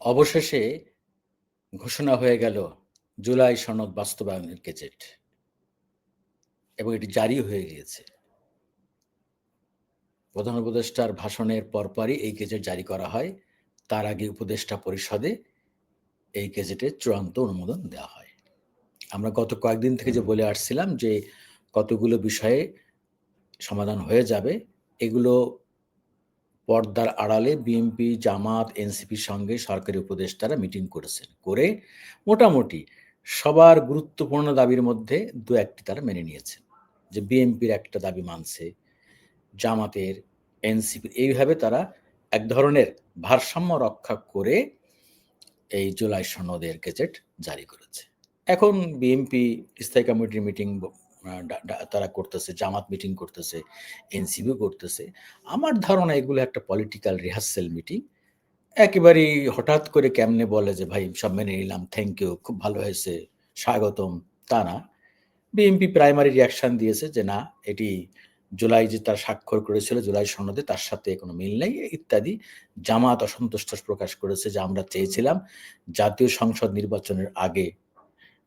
অবশেষে ঘোষণা হয়ে গেল জুলাই সনদ বাস্তবায়নের গেজেট। এবং এটি জারি হয়ে গিয়েছে। প্রধান উপদেষ্টার ভাষণের পরপরই এই গেজেট জারি করা হয়। তার আগে উপদেষ্টা পরিষদে এই গেজেটে চূড়ান্ত অনুমোদন দেওয়া হয়। আমরা গত কয়েকদিন থেকে যে বলে আসছিলাম যে কতগুলো বিষয়ে সমাধান হয়ে যাবে, এগুলো পর্দার আড়ালে বিএনপি, জামাত এনসিপির সঙ্গে সরকারি উপদেষ্টারা মিটিং করেছেন। করে মোটামুটি সবার গুরুত্বপূর্ণ দাবির মধ্যে দু একটি তারা মেনে নিয়েছেন, যে বিএনপির একটা দাবি মানছে, জামাতের এনসিপির এইভাবে তারা এক ধরনের ভারসাম্য রক্ষা করে এই জুলাই সনদের গেজেট জারি করেছে। এখন বিএনপি স্থায়ী কমিটির মিটিং তারা করতেছে, জামাত মিটিং করতেছে এনসিবিও করতেছে। আমার ধারণা এগুলো একটা পলিটিক্যাল রিহার্সেল মিটিং একেবারেই হঠাৎ করে কেমনে বলে যে, ভাই, সব মেনে নিলাম থ্যাংক ইউ খুব ভালো হয়েছে, স্বাগতম। তা না। বিএনপি প্রাইমারি রিয়াকশন দিয়েছে যে, না, এটি জুলাই যে তার স্বাক্ষর করেছিল, জুলাই সনদে তার সাথে কোনো মিল নেই। ইত্যাদি জামাত অসন্তুষ্ট প্রকাশ করেছে যে, আমরা চেয়েছিলাম জাতীয় সংসদ নির্বাচনের আগে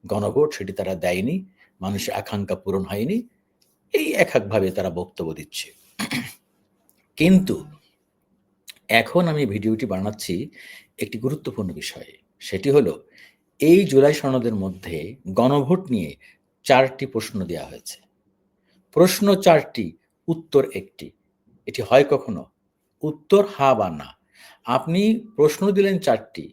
গণভোট, সেটি তারা দেয়নি। মানুষের আকাঙ্ক্ষা পূরণ হয়নি, এই এক একভাবে তারা বক্তব্য দিচ্ছে। কিন্তু এখন আমি ভিডিওটি বানাচ্ছি একটি গুরুত্বপূর্ণ বিষয়ে। সেটি হলো, এই জুলাই সনদের মধ্যে গণভোট নিয়ে চারটি প্রশ্ন দেওয়া হয়েছে। প্রশ্ন চারটি, উত্তর একটি। এটি হয় কখনো? উত্তর হা বা না। আপনি প্রশ্ন দিলেন চারটি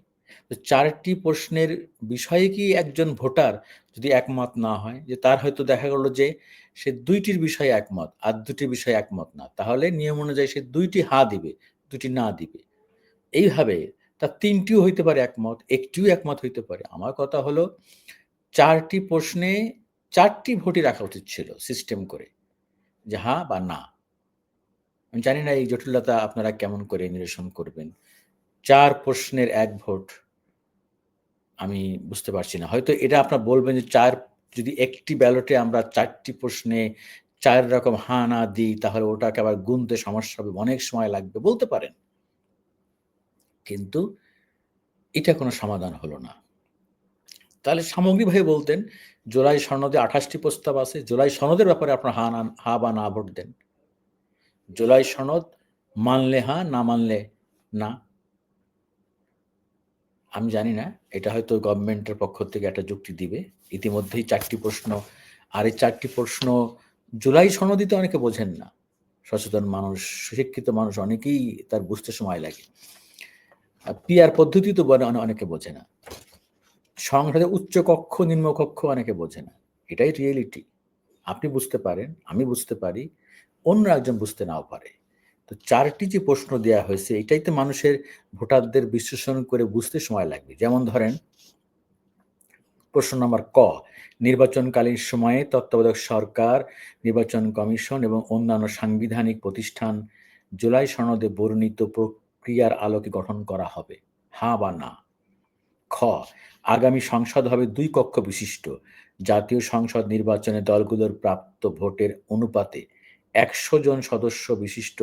চারটি প্রশ্নের বিষয়ে কি একজন ভোটার যদি একমত না হয়, যে তার হয়তো দেখা গেল যে সে দুইটির বিষয়ে একমত আর দুটি বিষয়ে একমত না, তাহলে নিয়ম অনুযায়ী সে দুইটি হা দিবে দুটি না দিবে। এইভাবে তার তিনটিও হইতে পারে একমত, একটিও একমত হইতে পারে। আমার কথা হলো চারটি প্রশ্নে চারটি ভোটই রাখা উচিত ছিল সিস্টেম করে, যে হ্যাঁ বা না। আমি জানি না এই জটিলতা আপনারা কেমন করে নিরসন করবেন। চার প্রশ্নের এক ভোট আমি বুঝতে পারছি না। হয়তো এটা আপনার বলবেন যে চার, যদি একটি ব্যালটে আমরা চারটি প্রশ্নে চার রকম হা, না দিই, তাহলে ওটাকে আবার গুনতে সমস্যা হবে, অনেক সময় লাগবে, বলতে পারেন। কিন্তু এটা কোনো সমাধান হলো না। তাহলে সামগ্রিকভাবে বলতেন, জুলাই সনদে আঠাশটি প্রস্তাব আছে, জুলাই সনদের ব্যাপারে আপনার হা, না, হা বা না ভোট দেন। জুলাই সনদ মানলে হা, না মানলে না। আমি জানি না, এটা হয়তো গভর্নমেন্টের পক্ষ থেকে একটা যুক্তি দিবে। ইতিমধ্যেই চারটি প্রশ্ন, আর এই চারটি প্রশ্ন জুলাই সনদিতে অনেকে বোঝেন না। সচেতন মানুষ সুশিক্ষিত মানুষ অনেকেই তার বুঝতে সময় লাগে। পিয়ার পদ্ধতি তো অনেকে বোঝে না। সংসদে উচ্চ কক্ষ, নিম্ন কক্ষ অনেকে বোঝে না। এটাই রিয়েলিটি আপনি বুঝতে পারেন, আমি বুঝতে পারি, অন্য একজন বুঝতে নাও পারে। তো চারটি যে প্রশ্ন দেওয়া হয়েছে, এটাই তো মানুষের ভোটারদের বিশ্লেষণ করে বুঝতে সময় লাগবে। যেমন ধরেন, প্রশ্ন নম্বর ক, নির্বাচনকালীন সময়ে তত্ত্বাবধায়ক সরকার, নির্বাচন কমিশন এবং অন্যান্য সাংবিধানিক প্রতিষ্ঠান জুলাই সনদে বর্ণিত প্রক্রিয়ার আলোকে গঠন করা হবে। হ্যাঁ বা না। খ, আগামী সংসদ হবে দুই কক্ষ বিশিষ্ট। জাতীয় সংসদ নির্বাচনে দলগুলোর প্রাপ্ত ভোটের অনুপাতে একশো জন সদস্য বিশিষ্ট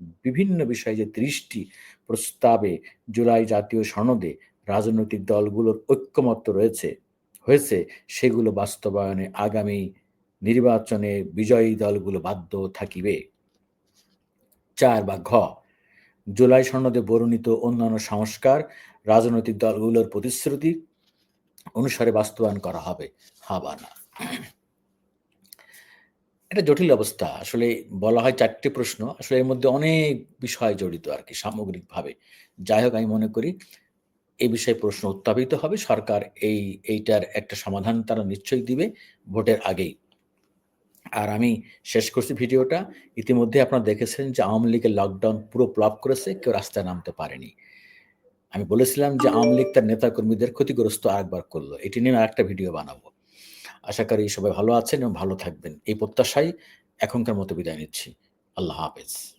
বিভিন্ন বিষয়ে যে ত্রিশটি প্রস্তাবে জুলাই জাতীয় সনদে রাজনৈতিক দলগুলোর ঐক্যমত্য রয়েছে, হয়েছে, সেগুলো বাস্তবায়নে আগামী নির্বাচনে বিজয়ী দলগুলো বাধ্য থাকিবে। চার বা ঘ, জুলাই সনদে বর্ণিত অন্যান্য সংস্কার, রাজনৈতিক দলগুলোর প্রতিশ্রুতি অনুসারে বাস্তবায়ন করা হবে। হাবানা এটা জটিল অবস্থা। আসলে বলা হয় চারটি প্রশ্ন। আসলে এর মধ্যে অনেক বিষয় জড়িত আর কি সামগ্রিকভাবে। যাই হোক, আমি মনে করি এই বিষয়ে প্রশ্ন উত্থাপিত হবে। সরকার এই, এইটার একটা সমাধান তারা নিশ্চয়ই দিবে ভোটের আগেই। আর আমি শেষ করছি ভিডিওটা। ইতিমধ্যে আপনারা দেখেছেন যে আওয়ামী লীগের লকডাউন পুরো প্লপ করেছে, কেউ রাস্তায় নামতে পারেনি। আমি বলেছিলাম যে আওয়ামী লীগ তার নেতাকর্মীদের ক্ষতিগ্রস্ত আরেকবার করল। এটি নিয়ে আরেকটা ভিডিও বানাবো। আশা করি সবাই ভালো আছেন এবং ভালো থাকবেন। এই প্রত্যাশাই এখনকার মতো বিদায় নিচ্ছি। আল্লাহ হাফেজ।